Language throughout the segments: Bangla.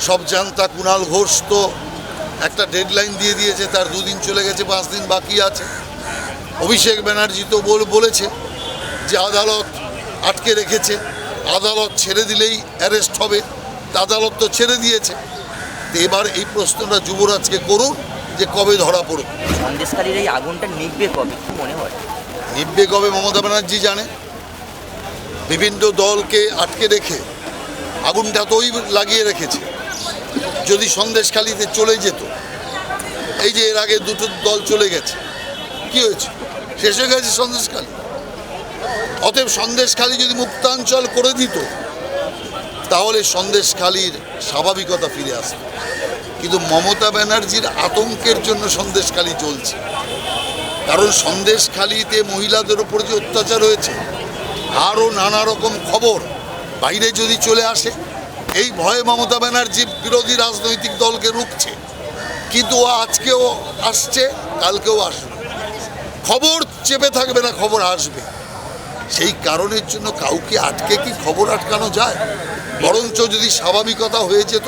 সব জানতা কুণাল ঘোষ তো একটা ডেডলাইন দিয়ে দিয়েছে তার দুদিন চলে গেছে পাঁচ দিন বাকি আছে। অভিষেক ব্যানার্জি তো বল- বলেছে যে আদালত আটকে রেখেছে আদালত ছেড়ে দিলেই অ্যারেস্ট হবে তা আদালত তো ছেড়ে দিয়েছে। তো এবার এই প্রশ্নটা যুবরাজকে করুন যে কবে ধরা পড়ুক সন্দেশকারীর এই আগুনটা নিভবে কবে মনে হয়? নিব্বে কবে মমতা ব্যানার্জি জানে। বিভিন্ন দলকে আটকে রেখে আগুনটা তো ওই লাগিয়ে রেখেছে। যদি সন্দেশখালিতে চলে যেত, এই যে এর আগে দুটো দল চলে গেছে, কি হয়েছে? শেষ হয়ে গেছে সন্দেশখালি? অতএব সন্দেশখালি যদি মুক্তাঞ্চল করে দিত, তাহলে সন্দেশখালির স্বাভাবিকতা ফিরে আসত। কিন্তু মমতা ব্যানার্জির আতঙ্কের জন্য সন্দেশখালি চলছে। কারণ সন্দেশখালিতে মহিলাদের উপর যে অত্যাচার হয়েছে, আরও নানা রকম খবর বাইরে যদি চলে আসে এই ভয়ে মমতা ব্যানার্জি বিরোধী রাজনৈতিক দলকে রুখছে। কিন্তু ও আজকেও আসছে কালকেও আসবে। খবর চেপে থাকবে না খবর আসবে। সেই কারণের জন্য কাউকে আটকে কি খবর আটকানো যায়? বরঞ্চ যদি স্বাভাবিকতা হয়ে যেত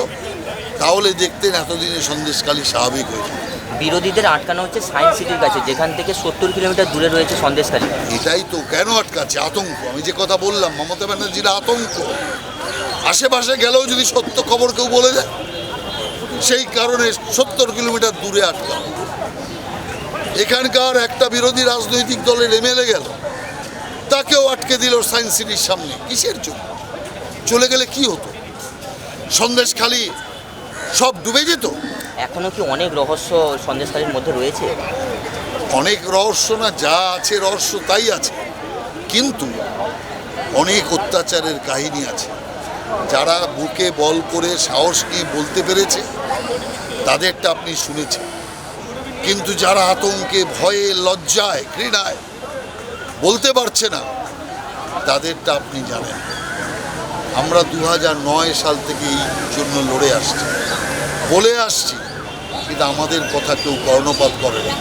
তাহলে দেখতেন এতদিনে সন্দেশখালি স্বাভাবিক হয়ে যেত। বিরোধীদের আটকানো হচ্ছে সায়েন্স সিটির কাছে যেখান থেকে সত্তর কিলোমিটার দূরে রয়েছে সন্দেশকারী এটাই তো কেন আটকাচ্ছে? আতঙ্ক। আমি যে কথা বললাম মমতা ব্যানার্জির আতঙ্ক। আশেপাশে গেলেও যদি সত্য খবর কেউ বলে দেয় সেই কারণে সত্তর কিলোমিটার দূরে আটকাও এখানকার একটা বিরোধী রাজনৈতিক দলের এমএলএ গেল তাকেও আটকে দিল সায়েন্স সিটির সামনে। কিসের জন্য? চলে গেলে কি হতো? সন্দেশ খালি সব ডুবে যেত? এখনও কি অনেক রহস্য সন্দেশকারীর মধ্যে রয়েছে? অনেক রহস্য না যা আছে রহস্য তাই আছে। কিন্তু অনেক অত্যাচারের কাহিনী আছে। যারা বুকে বল করে সাহস নিয়ে বলতে পেরেছে, তাদেরটা আপনি শুনেছেন। কিন্তু যারা আতঙ্কে, ভয়ে, লজ্জায়, ঘৃণায় বলতে পারছে না, তাদেরটা আপনি জানেন। আমরা দু সাল থেকে এই জন্য লড়ে আসছি। বলে আসছি, কিন্তু আমাদের কথা কেউ কর্ণপাত করে না।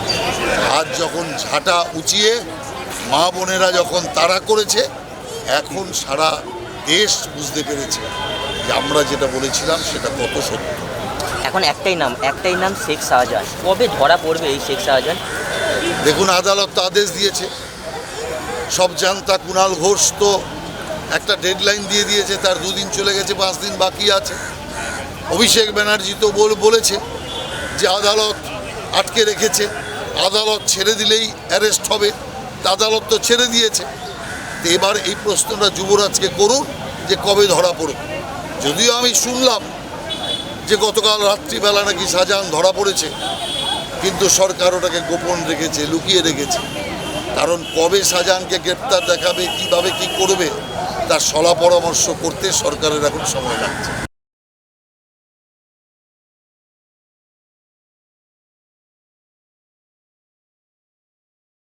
আজ যখন ঝাঁটা উঁচিয়ে মা বোনেরা যখন তাড়া করেছে, এখন সারা দেশ বুঝতে পেরেছে যে আমরা যেটা বলেছিলাম সেটা কত সত্য। এখন একটাই নাম একটাই নাম শেখ শাহজাহান। কবে ধরা পড়বে এই শেখ শাহজাহান? দেখুন আদালত তো আদেশ দিয়েছে। সব জানতা কুণাল ঘোষ তো একটা ডেডলাইন দিয়ে দিয়েছে তার দুদিন চলে গেছে পাঁচ দিন বাকি আছে। অভিষেক ব্যানার্জি তো বল- বলেছে যে আদালত আটকে রেখেছে। আদালত ছেড়ে দিলেই অ্যারেস্ট হবে। আদালত তো ছেড়ে দিয়েছে। এবার এই প্রশ্নটা যুবরাজকে করুন। যে কবে ধরা পড়বে যদিও আমি শুনলাম যে গতকাল রাত্রিবেলা নাকি শাহজাহান ধরা পড়েছে, কিন্তু সরকার ওটাকে গোপন রেখেছে, লুকিয়ে রেখেছে। কারণ কবে শাহজাহানকে গ্রেপ্তার দেখাবে, কীভাবে কি করবে, তার সলা পরামর্শ করতে সরকারের এখন সময় লাগছে।